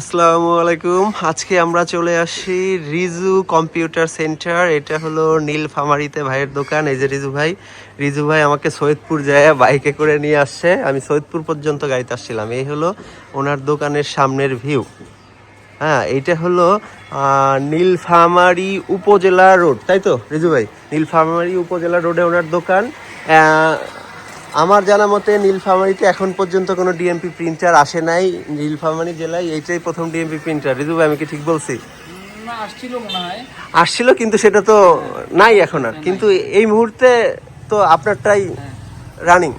আসসালামু আলাইকুম। আজকে আমরা চলে আসি রিজু কম্পিউটার সেন্টার। এটা হলো নীলফামারিতে ভাইয়ের দোকান। এই যে রিজু ভাই রিজু ভাই আমাকে সৈয়দপুর যায় বাইকে করে নিয়ে আসছে। আমি সৈয়দপুর পর্যন্ত গাড়িতে আসছিলাম। এই হলো ওনার দোকানের সামনের ভিউ। হ্যাঁ এটা হলো নীলফামারী উপজেলা রোড। তাই তো, রিজু ভাই? নীলফামারী উপজেলা রোডে ওনার দোকান। আমার জানা মতে নীলফামারীতে এখন পর্যন্ত কোনো ডিএমপি প্রিন্টার আসে নাই। নীলফামারী জেলায় এইটাই প্রথম ডিএমপি প্রিন্টার রিজু আমি কি ঠিক বলছি? আসছিল আসছিল কিন্তু সেটা তো নাই এখন আর। কিন্তু এই মুহূর্তে তো আপনারটাই রানিং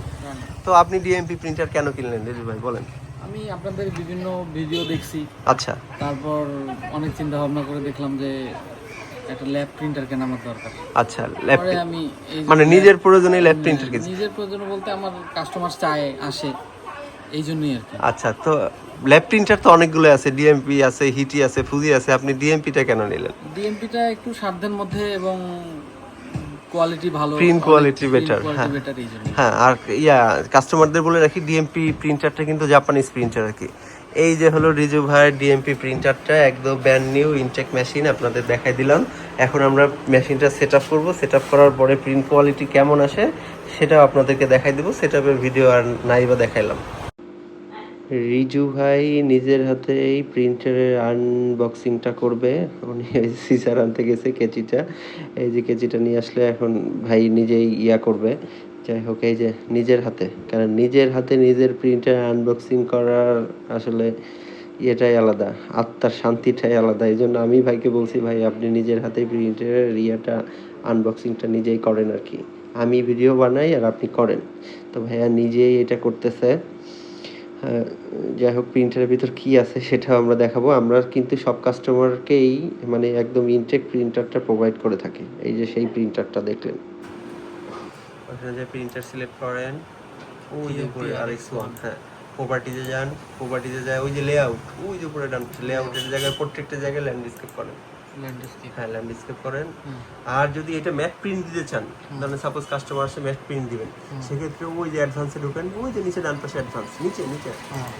তো আপনি ডিএমপি প্রিন্টার কেন কিনলেন রিজু ভাই বলেন। আমি আপনাদের বিভিন্ন ভিডিও দেখছি। আচ্ছা। তারপর অনেক চিন্তা ভাবনা করে দেখলাম যে একটা ল্যাব প্রিন্টার কেনা আমার দরকার। আচ্ছা পরে আমি মানে নিজের প্রয়োজনে ল্যাপ প্রিন্টার কিনছি। নিজের প্রয়োজন বলতে আমার কাস্টমার চায় আসে এই জন্যই আর কি। আচ্ছা তো ল্যাব প্রিন্টার তো অনেকগুলো আছে ডিএমপি আছে হিটি আছে ফুজি আছে আপনি ডিএমপিটা কেন নিলেন? ডিএমপিটা একটু সাধ্যের মধ্যে এবং কোয়ালিটি ভালো better, হ্যাঁ। বেটার হ্যাঁ আর ইয়া কাস্টমারদের বলে রাখি ডিএমপি প্রিন্টারটা কিন্তু জাপানিজ প্রিন্টার আর কি। এই যে হলো রিজু ভাই ডিএমপি প্রিন্টারটা একদম ব্যান্ড নিউ ইনটেক মেশিন আপনাদের দেখাই দিলাম। এখন আমরা মেশিনটা সেট আপ করব। সেট আপ করার পরে প্রিন্ট কোয়ালিটি কেমন আসে, সেটাও আপনাদেরকে দেখাই দেবো। সেট আপের ভিডিও আর নাই বা দেখাইলাম। রিজু ভাই নিজের হাতে এই প্রিন্টারের আনবক্সিংটা করবে। উনি সিসার আনতে গেছে, কেচিটা। এই যে কেচিটা নিয়ে আসলে এখন ভাই নিজেই ইয়া করবে। যাই হোক এই যে নিজের হাতে কারণ নিজের হাতে নিজের প্রিন্টার আনবক্সিং করার আসলে ইয়েটাই আলাদা আত্মার শান্তিটাই আলাদা। এই জন্য আমি ভাইকে বলছি ভাই আপনি নিজের হাতে প্রিন্টারের ইয়েটা আনবক্সিংটা নিজেই করেন আর কি। আমি ভিডিও বানাই আর আপনি করেন। তো ভাইয়া নিজেই এটা করতেছে। হ্যাঁ, যাই হোক প্রিন্টারের ভিতর কি আছে সেটাও আমরা দেখাবো। আমরা কিন্তু সব কাস্টমারকেই মানে একদম ইনটেক প্রিন্টারটা প্রোভাইড করে থাকি। এই যে সেই প্রিন্টারটা দেখলেন। ওখানে যে প্রিন্টার সিলেক্ট করেন ওই যে উপরে আরএক্স ওয়ান হ্যাঁ প্রপার্টিতে যান প্রপার্টিতে যায় ওই যে লেআউট ওই যে উপরে ডান লেআউটের জায়গায় প্রত্যেকটা জায়গায় ল্যান্ডস্কেপ করেন। হ্যাঁ ল্যান্ডস্কেপ করেন। আর যদি এটা ম্যাট প্রিন্ট দিতে চান ধরেন সাপোজ কাস্টমার আসে ম্যাট প্রিন্ট দিবেন সেক্ষেত্রে ওই যে অ্যাডভান্সে ঢুকেন ওই যে নিচে ডান পাশে অ্যাডভান্স নিচে নিচে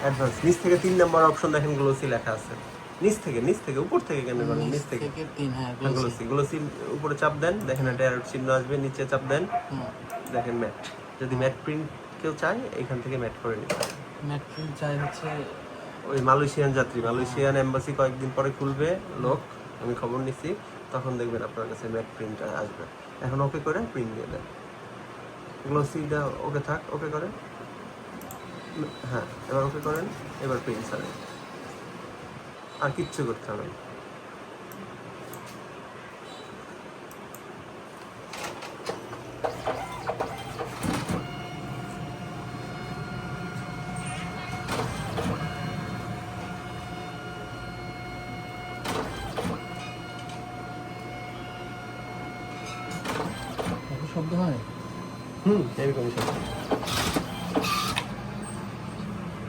অ্যাডভান্স নিচ থেকে তিন নাম্বার অপশন দেখেন গ্লোসি লেখা আছে। নিচ থেকে নিচ থেকে উপর থেকে কেন করেন নিচ থেকে। তিন হ্যাঁ গ্লোসি গ্লোসি উপরে চাপ দেন দেখেন একটা অ্যারো চিহ্ন আসবে নিচে চাপ দেন। দেখেন ম্যাট। যদি ম্যাট প্রিন্ট কেউ চায় এখান থেকে ম্যাট করে নিতে ম্যাট প্রিন্ট চাই হচ্ছে ওই মালয়েশিয়ান যাত্রী মালয়েশিয়ান এম্বাসি কয়েকদিন পরে খুলবে লোক আমি খবর নিছি তখন দেখবেন আপনার কাছে ম্যাট প্রিন্ট আসবে। এখন ওকে করে প্রিন্ট দিয়ে দেন। গ্লোসিটা ওকে থাক ওকে করেন। হ্যাঁ এবার ওকে করেন এবার প্রিন্ট ছাড়েন। আর কিচ্ছু করতে হবে না। শব্দ হয় হুম এরকমই সব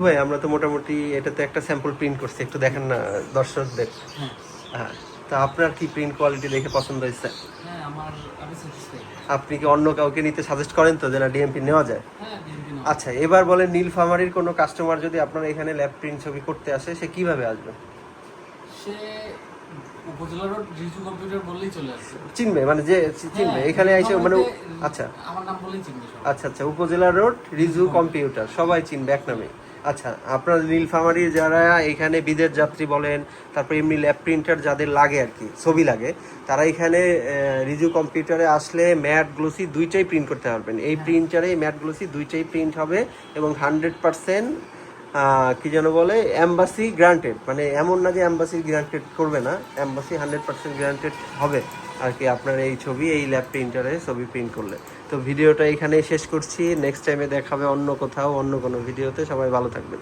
ভাই আমরা তো মোটামুটি এটাতে একটা স্যাম্পল প্রিন্ট করছি একটু দেখেন না দর্শকদের। হ্যাঁ। হ্যাঁ তা আপনার কি প্রিন্ট কোয়ালিটি দেখে পছন্দ হয়েছে? হ্যাঁ আমার আপনি কি অন্য কাউকে নিতে সাজেস্ট করেন তো যে না ডিএমপি নেওয়া যায়? হ্যাঁ ডিএমপি না আচ্ছা এবার বলেন নীলফামারির কোনো কাস্টমার যদি আপনার এখানে ল্যাব প্রিন্ট ছবি করতে আসে সে কীভাবে আসবে? সে উপজেলা রোড রিজু কম্পিউটার বললেই চলে আসছে চিনবে মানে যে চিনবে। এখানে এসে মানে আচ্ছা। আমার নাম বলেই চিনবে আচ্ছা আচ্ছা উপজেলা রোড রিজু কম্পিউটার সবাই চিনবে এক নামে। আচ্ছা আপনার নীলফামারি যারা এখানে বিদেশ যাত্রী বলেন, তারপর এমনি ল্যাব প্রিন্টার যাদের লাগে আর কি, ছবি লাগে, তারা এখানে রিজু কম্পিউটারে আসলে ম্যাট গ্লোসি দুইটাই প্রিন্ট করতে পারবেন। এই প্রিন্টারে ম্যাট গ্লোসি দুইটাই প্রিন্ট হবে এবং হান্ড্রেড পারসেন্ট কি যেন বলে অ্যাম্বাসি গ্রান্টেড মানে এমন না যে অ্যাম্বাসি গ্রান্টেড করবে না অ্যাম্বাসি হান্ড্রেড পার্সেন্ট গ্রান্টেড হবে। আর কি আপনার এই ছবি, এই ল্যাব প্রিন্টারে ছবি প্রিন্ট করলে। তো ভিডিওটা এখানেই শেষ করছি। নেক্সট টাইমে দেখাবে অন্য কোথাও, অন্য কোনো ভিডিওতে। সবাই ভালো থাকবেন।